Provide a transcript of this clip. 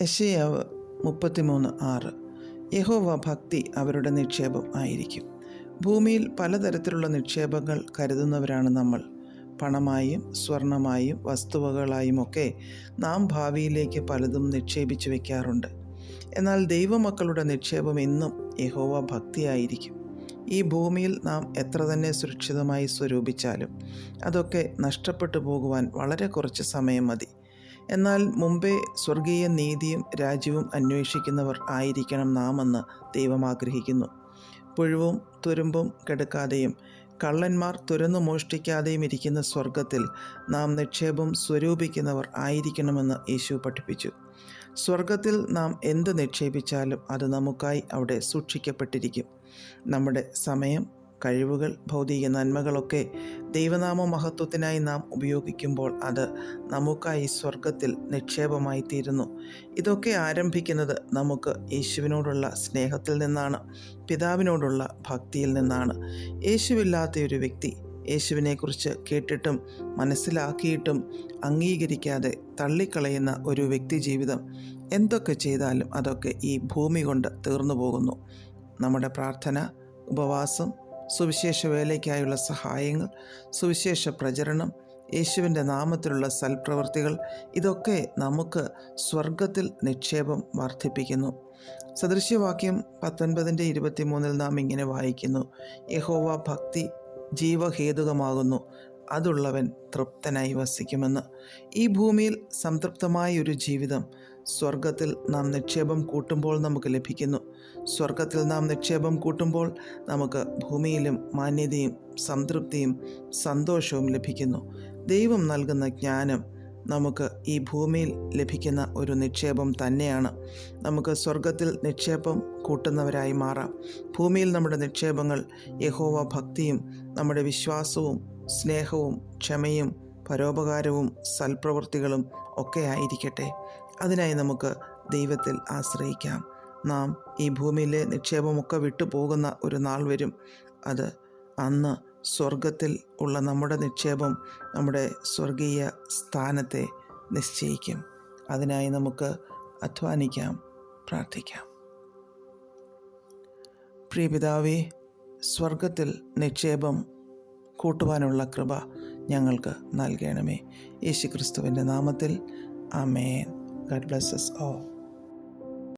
യശയാവ് മുപ്പത്തിമൂന്ന് ആറ്. യഹോവ ഭക്തി അവരുടെ നിക്ഷേപം ആയിരിക്കും. ഭൂമിയിൽ പലതരത്തിലുള്ള നിക്ഷേപങ്ങൾ കരുതുന്നവരാണ് നമ്മൾ. പണമായും സ്വർണമായും വസ്തുവകളായും ഒക്കെ നാം ഭാവിയിലേക്ക് പലതും നിക്ഷേപിച്ചു വയ്ക്കാറുണ്ട് എന്നാൽ ദൈവമക്കളുടെ നിക്ഷേപം എന്നും യഹോവ ഭക്തിയായിരിക്കും. ഈ ഭൂമിയിൽ നാം എത്ര തന്നെ സുരക്ഷിതമായി സ്വരൂപിച്ചാലും അതൊക്കെ നഷ്ടപ്പെട്ടു പോകുവാൻ വളരെ കുറച്ച് സമയം മതി. എന്നാൽ മുമ്പേ സ്വർഗീയ നീതിയും രാജ്യവും അന്വേഷിക്കുന്നവർ ആയിരിക്കണം നാമെന്ന് ദൈവം ആഗ്രഹിക്കുന്നു. പുഴുവും തുരുമ്പും കെടുക്കാതെയും കള്ളന്മാർ തുരന്നു മോഷ്ടിക്കാതെയും ഇരിക്കുന്ന സ്വർഗത്തിൽ നാം നിക്ഷേപം സ്വരൂപിക്കുന്നവർ ആയിരിക്കണമെന്ന് യേശു പഠിപ്പിച്ചു. സ്വർഗത്തിൽ നാം എന്ത് നിക്ഷേപിച്ചാലും അത് നമുക്കായി അവിടെ സൂക്ഷിക്കപ്പെട്ടിരിക്കും. നമ്മുടെ സമയം കഴിവുകൾ ഭൗതിക നന്മകളൊക്കെ ദൈവനാമ മഹത്വത്തിനായി നാം ഉപയോഗിക്കുമ്പോൾ അത് നമുക്കായി സ്വർഗത്തിൽ നിക്ഷേപമായി തീരുന്നു ഇതൊക്കെ ആരംഭിക്കുന്നത് നമുക്ക് യേശുവിനോടുള്ള സ്നേഹത്തിൽ നിന്നാണ് പിതാവിനോടുള്ള ഭക്തിയിൽ നിന്നാണ്. യേശുവില്ലാത്ത ഒരു വ്യക്തി യേശുവിനെക്കുറിച്ച് കേട്ടിട്ടും മനസ്സിലാക്കിയിട്ടും അംഗീകരിക്കാതെ തള്ളിക്കളയുന്ന ഒരു വ്യക്തി ജീവിതം എന്തൊക്കെ ചെയ്താലും അതൊക്കെ ഈ ഭൂമി കൊണ്ട് തീർന്നു പോകുന്നു. നമ്മുടെ പ്രാർത്ഥന ഉപവാസം സുവിശേഷ വേലയ്ക്കായുള്ള സഹായങ്ങൾ സുവിശേഷ പ്രചരണം യേശുവിന്റെ നാമത്തിലുള്ള സൽപ്രവൃത്തികൾ ഇതൊക്കെ നമുക്ക് സ്വർഗത്തിൽ നിക്ഷേപം വർദ്ധിപ്പിക്കുന്നു. സദൃശ്യവാക്യം പത്തൊൻപതിന്റെ ഇരുപത്തിമൂന്നിൽ നാം ഇങ്ങനെ വായിക്കുന്നു. യഹോവ ഭക്തി ജീവഹേതുകമാകുന്നു. അതുള്ളവൻ തൃപ്തനായി വസിക്കുമെന്ന്. ഈ ഭൂമിയിൽ സംതൃപ്തമായ ഒരു ജീവിതം സ്വർഗത്തിൽ നാം നിക്ഷേപം കൂട്ടുമ്പോൾ നമുക്ക് ലഭിക്കുന്നു. സ്വർഗത്തിൽ നാം നിക്ഷേപം കൂട്ടുമ്പോൾ നമുക്ക് ഭൂമിയിലും മാന്യതയും സംതൃപ്തിയും സന്തോഷവും ലഭിക്കുന്നു. ദൈവം നൽകുന്ന ജ്ഞാനം നമുക്ക് ഈ ഭൂമിയിൽ ലഭിക്കുന്ന ഒരു നിക്ഷേപം തന്നെയാണ്. നമുക്ക് സ്വർഗത്തിൽ നിക്ഷേപം കൂട്ടുന്നവരായി മാറാം. ഭൂമിയിൽ നമ്മുടെ നിക്ഷേപങ്ങൾ യഹോവ ഭക്തിയും നമ്മുടെ വിശ്വാസവും സ്നേഹവും ക്ഷമയും പരോപകാരവും സൽപ്രവൃത്തികളും ഒക്കെ ആയിരിക്കട്ടെ. അതിനായി നമുക്ക് ദൈവത്തിൽ ആശ്രയിക്കാം. നാം ഈ ഭൂമിയിലെ നിക്ഷേപമൊക്കെ വിട്ടുപോകുന്ന ഒരു നാൾ വരും. അത് അന്ന് സ്വർഗത്തിൽ ഉള്ള നമ്മുടെ നിക്ഷേപം നമ്മുടെ സ്വർഗീയ സ്ഥാനത്തെ നിശ്ചയിക്കും. അതിനായി നമുക്ക് അധ്വാനിക്കാം പ്രാർത്ഥിക്കാം. പ്രിയപിതാവേ സ്വർഗത്തിൽ നിക്ഷേപം കൂട്ടുവാനുള്ള കൃപ ഞങ്ങൾക്ക് നൽകണമേ. യേശുക്രിസ്തുവിന്റെ നാമത്തിൽ. ആമേൻ. Garh blesses all